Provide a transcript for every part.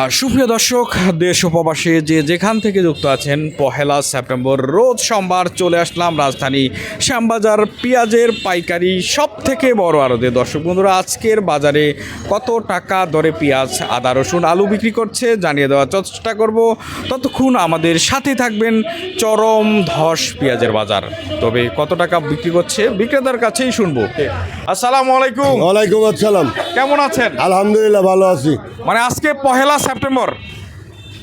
আর সুপ্রিয় দর্শক দেশ উপবাসে যে যেখান থেকে যুক্ত আছেন পহেলা সেপ্টেম্বর রোজ সোমবার চলে আসলাম রাজধানী শ্যামবাজার পেঁয়াজের পাইকারি সব থেকে বড় আড়তে। দর্শক বন্ধুরা আজকের বাজারে কত টাকা দরে পেঁয়াজ আদা রসুন আলু বিক্রি করছে জানিয়ে দেওয়ার চেষ্টা করব। ততক্ষণ আমাদের সাথে থাকবেন চরম ধস পেঁয়াজের বাজার। তবে কত টাকা বিক্রি করছে বিক্রেতার কাছেই শুনব। আসসালামু আলাইকুম। ওয়ালাইকুম আসসালাম। কেমন আছেন? আলহামদুলিল্লাহ ভালো আছি। মানে আজকে পহেলা সেপ্টেম্বর?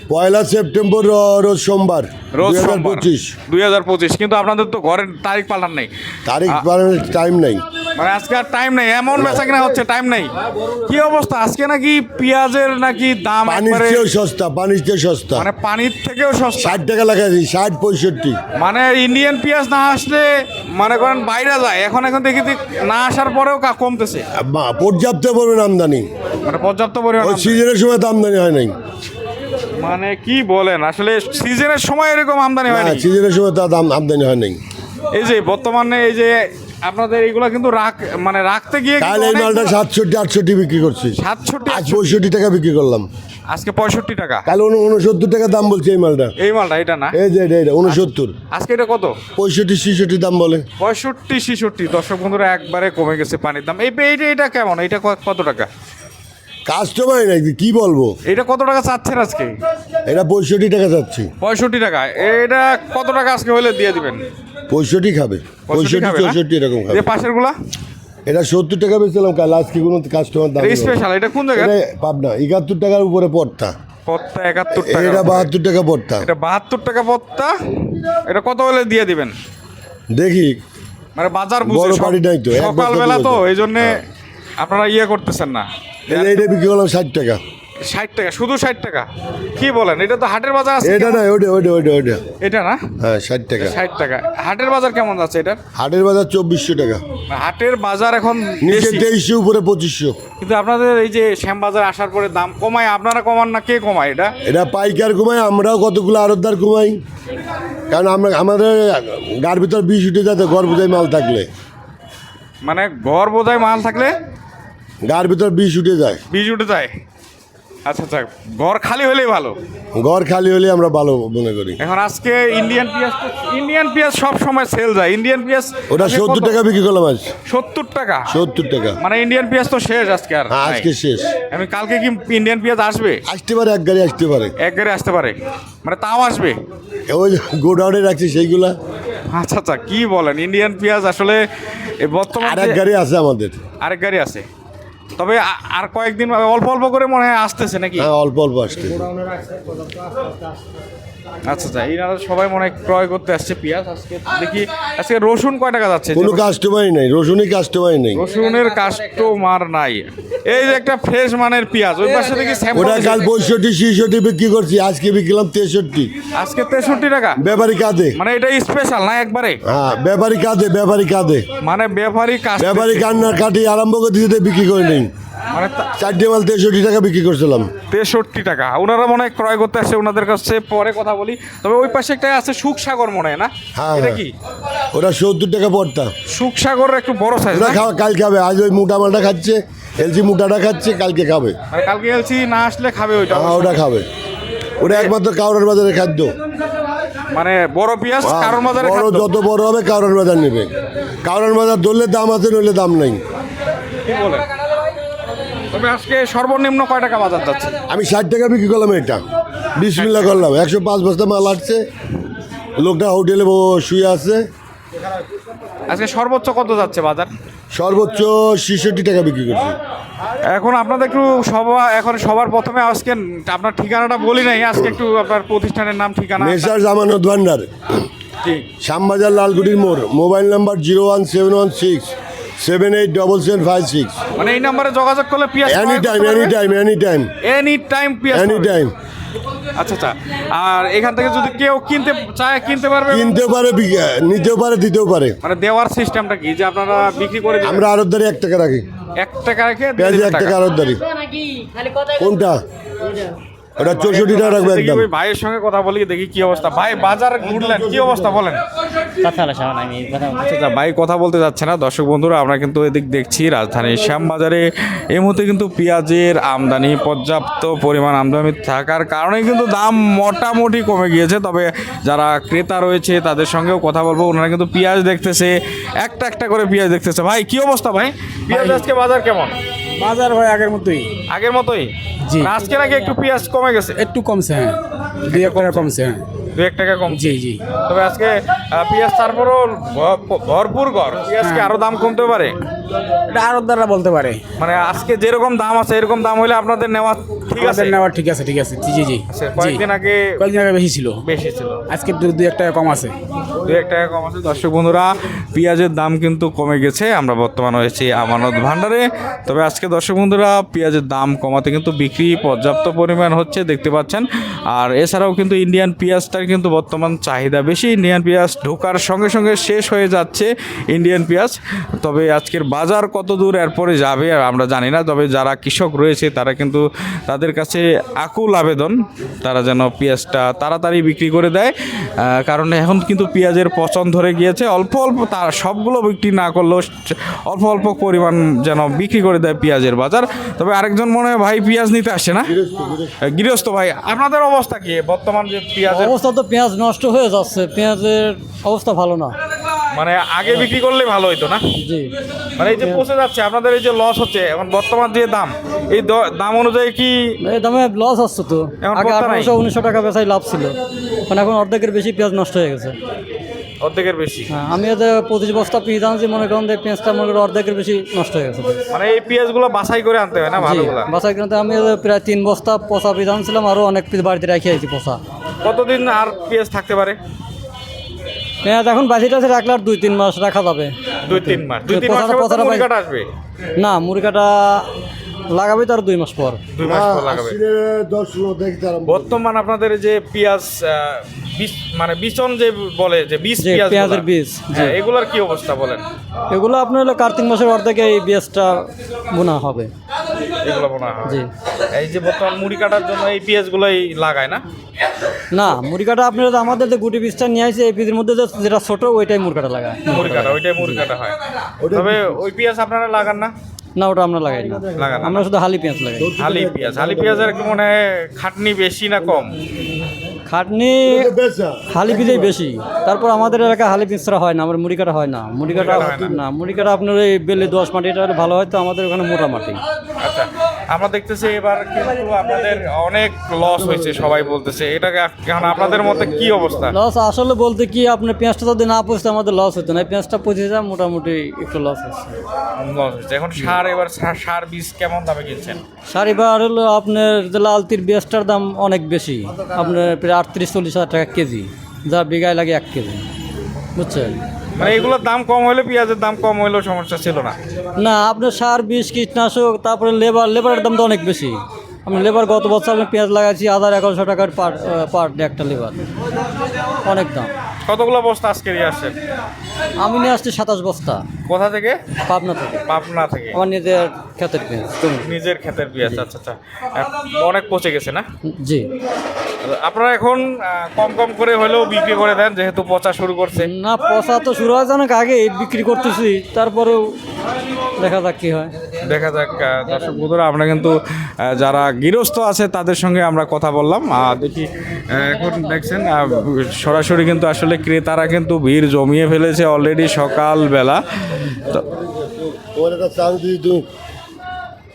পয়লা সেপ্টেম্বর রোজ সোমবার রোজ সোমবার। পঁচিশ। দুই হাজার পঁচিশ কিন্তু আপনাদের তো ঘরের তারিখ পাল্টান নেই। তারিখ আ- টাইম নেই। মানে আজকে আর টাইম নেই এমন বেচা কিনা হচ্ছে টাইম নেই। কি অবস্থা? আজকে নাকি পেঁয়াজের নাকি দাম পানির একবারে চেয়েও সস্তা পানির চেয়ে সস্তা। মানে পানির থেকেও সস্তা। ষাট টাকা লাগাইছি ষাট পঁয়ষট্টি। মানে ইন্ডিয়ান পেঁয়াজ না আসলে মনে করেন বাইরে যায়। এখন এখন দেখি যে না আসার পরেও কা- কমতেছে। বা- পর্যাপ্ত পরিমাণ আমদানি। মানে পর্যাপ্ত পরিমাণ ওই সিজনের সময় তো আমদানি হয় নাই। মানে কি বলেন আসলে সিজনের সময় এরকম আমদানি হয় না হয়নি সিজনের সময় তো দাম আমদানি হয় নাই। এই যে বর্তমানে এই যে আপনাদের এইগুলা কিন্তু রাখ মানে রাখতে গিয়ে কাল এই মালটা সাতষট্টি আটষট্টি বিক্রি করছি সাতষট্টি আজ পঁয়ষট্টি টাকা বিক্রি করলাম। আজকে পঁয়ষট্টি টাকা। কাল উন- উনসত্তর টাকা দাম বলছে এই মালটা। এই মালটা এটা না? এই যে এটা এটা উনসত্তর। আজকে এটা কত? পঁয়ষট্টি ছিষট্টি দাম বলে। পঁয়ষট্টি ছেষট্টি। দর্শক বন্ধুরা একবারে কমে গেছে পানির দাম। এই এইটা এটা কেমন? এটা কত টাকা? কাস্টমার নাকি কি বলব? এটা কত টাকা চাচ্ছেন আজকে? এটা পঁয়ষট্টি টাকা যাচ্ছে পঁয়ষট্টি টাকা। এটা কত টাকা আজকে হলে দিয়ে দিবেন? পঁয়ষট্টি খাবে। পঁয়ষট্টি চৌষট্টি এরকম খাবে। পাশেরগুলা এটা সত্তর টাকা বেচলাম কাল আজকে কোনো কাস্টমার দাম। স্পেশাল এটা কোন জায়গায় এটা পাবনা একাত্তর টাকার উপরে পড়তা পত্তা একাত্তর টাকা এটা বাহাত্তর টাকা পড়তা এটা বাহাত্তর টাকা পত্তা এটা কত হলে দিয়ে দিবেন? দেখি। মানে বাজার বুঝে বড় বাড়ি নাই তো, সকালবেলা তো এই জন্যে আপনারা ইয়ে করতেছেন না। এইটা বিক্রি করলাম ষাট টাকা। ষাট টাকা শুধু ষাট টাকা? কি বলেন? এটা তো হাটের বাজার আছে এটা না ওইটা ওইটা ওইটা ওইটা। এটা না? হ্যাঁ ষাট টাকা। ষাট টাকা। হাটের বাজার কেমন যাচ্ছে এটা হাটের বাজার চব্বিশশো টাকা। হাটের বাজার এখন নিচে তেইশশো উপরে পঁচিশশো। কিন্তু আপনাদের এই যে শ্যামবাজার আসার পরে দাম কমায় আপনারা কমান না কে কমায় এটা? এটা পাইকার কমাই আমরাও কতগুলো আরতদার কমাই। কারণ আমরা আমাদের গার ভিতর বিষ উঠে যাতে ঘর বোঝাই মাল থাকলে। মানে ঘর বোঝায় মাল থাকলে গার ভিতর বিষ উঠে যায়। বীজ উঠে যায়? আচ্ছা আচ্ছা ঘর খালি হলেই ভালো। ঘর খালি হলে আমরা ভালো মনে করি। এখন আজকে ইন্ডিয়ান পেঁয়াজ ইন্ডিয়ান পেঁয়াজ সব সময় সেল যায়। ইন্ডিয়ান পেঁয়াজ ওটা সত্তর টাকা বিক্রি করলাম আজ। সত্তর টাকা? সত্তর টাকা। মানে ইন্ডিয়ান পেঁয়াজ তো শেষ আজকে আর। হ্যাঁ আজকে শেষ। আমি কালকে কি ইন্ডিয়ান পেঁয়াজ আসবে? আসতে পারে এক গাড়ি আসতে পারে। এক গাড়ি আসতে পারে। মানে তাও আসবে? ওই গোডাউনে রাখছি সেইগুলা। আচ্ছা আচ্ছা কি বলেন? ইন্ডিয়ান পেঁয়াজ আসলে বর্তমান আর এক গাড়ি আছে আমাদের। আরেক গাড়ি আছে? তবে আর কয়েকদিন অল্প অল্প করে মনে হয় আসতেছে নাকি? হ্যাঁ অল্প অল্প আসতে আচ্ছা আচ্ছা সবাই মনে হয় ক্রয় করতে আসছে পেঁয়াজ। আজকে দেখি আজকে রসুন কয় টাকা যাচ্ছে? কোনো কাস্টমারই নেই রসুনই কাস্টমারই নেই। রসুনের কাস্টমার নাই। এই যে একটা ফ্রেশ মানের পেঁয়াজ ওই পাশে দেখি ওটা কাল পঁয়ষট্টি ছিষট্টি বিক্রি করছি আজকে বিক্রিলাম তেষট্টি। আজকে তেষট্টি টাকা? ব্যাপারী কাঁদে। মানে এটা স্পেশাল না একবারে? হ্যাঁ ব্যাপারী কাঁদে ব্যাপারী কাঁদে। মানে ব্যাপারী ব্যাপারী কান্নার কাটি আরম্ভ করে দিতে বিক্রি করে নেই। মানে তা- চারটে মাল তেষট্টি টাকা বিক্রি করছিলাম। তেষট্টি টাকা। ওনারা মনে হয় ক্রয় করতে আসছে ওনাদের কাছে পরে কথা বলি। তবে ওই পাশে একটা আছে সুখসাগর মনে হয় না? হ্যাঁ। এটা হ্যাঁ। কি? ওটা সত্তর টাকা পড়তা। সুখসাগর একটু বড় সাইজ ওটা খাওয়া কাল খাবে। আজ ওই মোটা মালটা খাচ্ছে এলসি মোটাটা খাচ্ছে কালকে খাবে। মানে কালকে এলসি না আসলে খাবে ওইটা হ্যাঁ ওটা খাবে। ওটা একমাত্র কাউরার বাজারের খাদ্য। মানে বড় পেঁয়াজ কারণ বাজারে বড় যত বড় হবে কাউরার বাজার নেবে। কাউরার বাজার ধরলে দাম আছে নইলে দাম নেই। কি বলে তবে আজকে সর্বনিম্ন কয় টাকা বাজার যাচ্ছে? আমি ষাট টাকা বিক্রি করলাম এটা। বিসমিল্লা করলাম। একশো পাঁচ বস্তা মাল আসছে। লোকটা হোটেলে শুয়ে আছে। আজকে সর্বোচ্চ কত যাচ্ছে বাজার? সর্বোচ্চ ছেষট্টি টাকা বিক্রি করছি। এখন আপনাদের একটু সবার এখন সবার প্রথমে আজকে আপনার ঠিকানাটা বলি নাই আজকে একটু আপনার প্রতিষ্ঠানের নাম ঠিকানা। মেসার জামানত ভান্ডার। ঠিক। শ্যামবাজার লালগুড়ির মোড়। Mobile number zero one seven one six. Seven eight double seven five six মানে এই নাম্বারে যোগাযোগ করলে পেঁয়াজ any time any time any time any time পেঁয়াজ এনি টাইম আচ্ছা আচ্ছা। আর এখান থেকে যদি কেউ কিনতে চায় কিনতে পারবে? কিনতেও পারে নিতেও পারে দিতেও পারে। মানে দেওয়ার সিস্টেমটা কি? যে আপনারা বিক্রি করে? আমরা আরতদারি এক টাকা রাখি। এক টাকা রেখে পেঁয়াজে এক টাকা কথা কোনটা ওটা চৌষট্টি টাকা রাখবে একদম। ভাইয়ের সঙ্গে কথা বলি দেখি কি অবস্থা। ভাই বাজার ঘুরলেন কি অবস্থা বলেন? কথা হলো সামান আমি কথা আচ্ছা আচ্ছা, ভাই কথা বলতে যাচ্ছে না। দর্শক বন্ধুরা আমরা কিন্তু এদিক দেখছি রাজধানীর শ্যামবাজারে এই মুহূর্তে কিন্তু পেঁয়াজের আমদানি পর্যাপ্ত পরিমাণ আমদানি থাকার কারণে কিন্তু দাম মোটামুটি কমে গিয়েছে। তবে যারা ক্রেতা রয়েছে তাদের সঙ্গেও কথা বলব। ওনারা কিন্তু পেঁয়াজ দেখতেছে একটা একটা করে পেঁয়াজ দেখতেছে। ভাই কি অবস্থা ভাই? পেঁয়াজ আজকে বাজার কেমন? বাজার হয় আগের মতোই। আগের মতোই? জি। আজকে নাকি একটু পেঁয়াজ কমে গেছে? একটু কমছে হ্যাঁ। দুই এক কমছে হ্যাঁ। দু এক টাকা কম। জি জি। তবে আজকে পেঁয়াজ তারপরও ভরপুর গড়। পেঁয়াজ কি আরও দাম কমতে পারে? এটা আরও দ্বারা বলতে পারে। মানে আজকে যেরকম দাম আছে এরকম দাম হলে আপনাদের নেওয়া ঠিক আছে? নেওয়া ঠিক আছে ঠিক আছে। জি জি জি। আচ্ছা, কয়েকদিন আগে কয়েকদিন আগে বেশি ছিল। বেশি ছিল। আজকে দু দুই এক টাকা কম আছে। দু এক টাকা কম আছে। দর্শক বন্ধুরা পেঁয়াজের দাম কিন্তু কমে গেছে। আমরা বর্তমান হয়েছি আমানত ভান্ডারে তবে আজকে দর্শক বন্ধুরা পেঁয়াজের দাম কমাতে কিন্তু বিক্রি পর্যাপ্ত পরিমাণ হচ্ছে দেখতে পাচ্ছেন। আর এছাড়াও কিন্তু ইন্ডিয়ান পেঁয়াজটার কিন্তু বর্তমান চাহিদা বেশি। ইন্ডিয়ান পেঁয়াজ ঢোকার সঙ্গে সঙ্গে শেষ হয়ে যাচ্ছে ইন্ডিয়ান পেঁয়াজ। তবে আজকের বাজার কত দূর, এরপরে যাবে আমরা জানি না। তবে যারা কৃষক রয়েছে, তারা কিন্তু তাদের কাছে আকুল আবেদন। তারা যেন পেঁয়াজটা তাড়াতাড়ি বিক্রি করে দেয়। কারণ এখন কিন্তু পেঁয়াজের পচন ধরে গিয়েছে। অল্প অল্প তার সবগুলো বিক্রি না করলেও অল্প অল্প পরিমাণ যেন বিক্রি করে দেয় পেঁয়াজের বাজার। তবে আরেকজন মনে হয়, ভাই, পেঁয়াজ নিতে আসে না? গৃহস্থ ভাই, আপনাদের অবস্থা কি? বর্তমান যে পেঁয়াজের অবস্থা তো পেঁয়াজ নষ্ট হয়ে যাচ্ছে পেঁয়াজের অবস্থা ভালো না। মানে আগে বিক্রি করলে ভালো হতো না? জি। মানে এই যে পচে যাচ্ছে আপনাদের এই যে লস হচ্ছে এখন বর্তমান যে দাম এই দাম অনুযায়ী কি এই দামে লস আসছে তো। এখন আগে। আঠারোশো উনিশশো টাকা বেচাই লাভ ছিল। মানে এখন অর্ধেকের বেশি পেঁয়াজ নষ্ট হয়ে গেছে। অর্ধেকের বেশি? হ্যাঁ আমি এতে পঁচিশ বস্তা পেঁয়াজ আনছি মনে করেন যে পেঁয়াজটা মনে করেন অর্ধেকের বেশি নষ্ট হয়ে গেছে। মানে এই পেঁয়াজগুলো বাছাই করে আনতে হয় না ভালোগুলা? বাসায় কিনতে আমি প্রায় তিন বস্তা পচা পেঁয়াজ আনছিলাম আরও অনেক পিস বাড়িতে রেখে আছি পচা। কতদিন আর পেঁয়াজ থাকতে পারে? পেঁয়াজ এখন বাজি টাছে রাখলে আর দুই তিন মাস রাখা যাবে। দুই তিন মাস। দুই তিন পচাটা মুড়ি আসবে? না মুরগিটা লাগাবে তো আর দুই মাস পর। দুই মাস পর লাগাবে। বর্তমান আপনাদের এই যে পেঁয়াজ মানে বিচন যে বলে যে বীজ পেঁয়াজের বীজ, জি। এগুলোর কি অবস্থা বলেন? এগুলো আপনার হলো কার্তিক মাসের অর্ধেকে এই পেঁয়াজটা বোনা হবে। এগুলো মনে হয়। জি। এই যে বর্তমান মুড়ি কাটার জন্য এই পিঁয়াজগুলোই লাগায় না? না মুরগাটা কাটা যে আমাদের যে গুটি বীজটা নিয়ে আসে এই বীজের মধ্যে যে- যেটা ছোট ওইটাই মুরগাটা লাগায়। মুড়ি কাটা ওইটাই মুড়ি কাটা হয়। তবে ওই পিঁয়াজ আপনারা লাগান না? না ওটা আমরা লাগাই না। আমরা শুধু হালি পেঁয়াজ লাগাই। হালি পেঁয়াজ হালি পেঁয়াজের কি মনে হয় খাটনি বেশি না কম? খাটনি এটা হালি বীজেই বেশি। তারপর আমাদের এলাকায় হালি পিঁচড়া হয় না আমার মুড়ি কাটা হয় না। মুড়ি কাটা না। না। মুড়ি কাটা আপনার এই বেলে দোয়াশ মাটি এটা ভালো হয় তো আমাদের ওখানে মোটা মাটি। আচ্ছা। আমরা দেখতেছি এবার কিন্তু আপনাদের অনেক লস হয়েছে সবাই বলতেছে। এটাকে এখন আপনাদের মতে কি অবস্থা? লস আসলে বলতে কি আপনি পেঁয়াজটা যদি না পচতে আমাদের লস হতো না। পেঁয়াজটা পচে যায় মোটামুটি একটু লস হচ্ছে। লস হয়েছে। এখন সার এবার সার- সার বীজ কেমন দামে কিনছেন? শাড়িবার হলো আপনার যে লালতির পেঁয়াজটার দাম অনেক বেশি। আপনার প্রায় আটত্রিশ চল্লিশ হাজার টাকা কেজি। যা বিঘায় লাগে এক কেজি। বুঝছেন? মানে এগুলোর দাম কম হলে পেঁয়াজের দাম কম হলেও সমস্যা ছিল না? না আপনার সার বিষ কীটনাশক তারপরে লেবার লেবারের দাম তো অনেক বেশি। আমি লেবার গত বছর আমি পেঁয়াজ লাগাইছি আধার এগারোশো টাকার পার পার ডে একটা লেবার। অনেক দাম। কতগুলো বস্তা আজকে নিয়ে আসছেন আমি নিয়ে আসছি সাতাশ বস্তা। কোথা থেকে? পাবনা থেকে। পাবনা থেকে। আমার নিজের ক্ষেতের পেঁয়াজ। নিজের ক্ষেতের পেঁয়াজ আচ্ছা আচ্ছা। অনেক পচে গেছে না? জি। আপনারা এখন কম কম করে হলেও বিক্রি করে দেন যেহেতু পচা শুরু করছে। না পচা তো শুরু হয় অনেক আগে বিক্রি করতেছি তারপরেও দেখা যাক কি হয়। দেখা যাক দর্শক বন্ধুরা আমরা কিন্তু যারা গৃহস্থ আছে তাদের সঙ্গে আমরা কথা বললাম। আর দেখি এখন দেখছেন সরাসরি কিন্তু আসলে ক্রেতারা কিন্তু ভিড় জমিয়ে ফেলেছে অলরেডি সকালবেলা।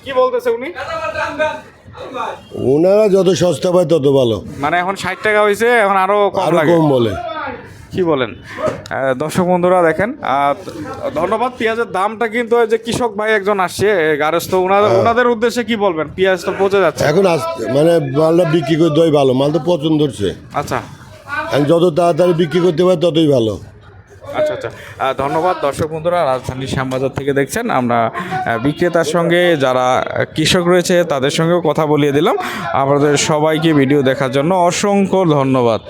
কি বলতেছে উনি? ওনারা যত সস্তা পায় তত ভালো। মানে এখন ষাট টাকা হয়েছে এখন আরও কম আরও কম বলে। কি বলেন? দর্শক বন্ধুরা দেখেন ধন্যবাদ পেঁয়াজের দামটা কিন্তু ওই যে কৃষক ভাই একজন আসছে গারস্থ। ওনাদের ওনাদের উদ্দেশ্যে কি বলবেন? পেঁয়াজ তো পচে যাচ্ছে। এখন মানে মালটা বিক্রি করে দেওয়াই ভালো মাল তো পছন্দ হচ্ছে। আচ্ছা। এখন যত তাড়াতাড়ি বিক্রি করতে পারে ততই ভালো। আচ্ছা আচ্ছা। ধন্যবাদ দর্শক বন্ধুরা রাজধানী শ্যামবাজার থেকে দেখছেন আমরা বিক্রেতার সঙ্গে যারা কৃষক রয়েছে তাদের সঙ্গেও কথা বলিয়ে দিলাম। আপনাদের সবাইকে ভিডিও দেখার জন্য অসংখ্য ধন্যবাদ।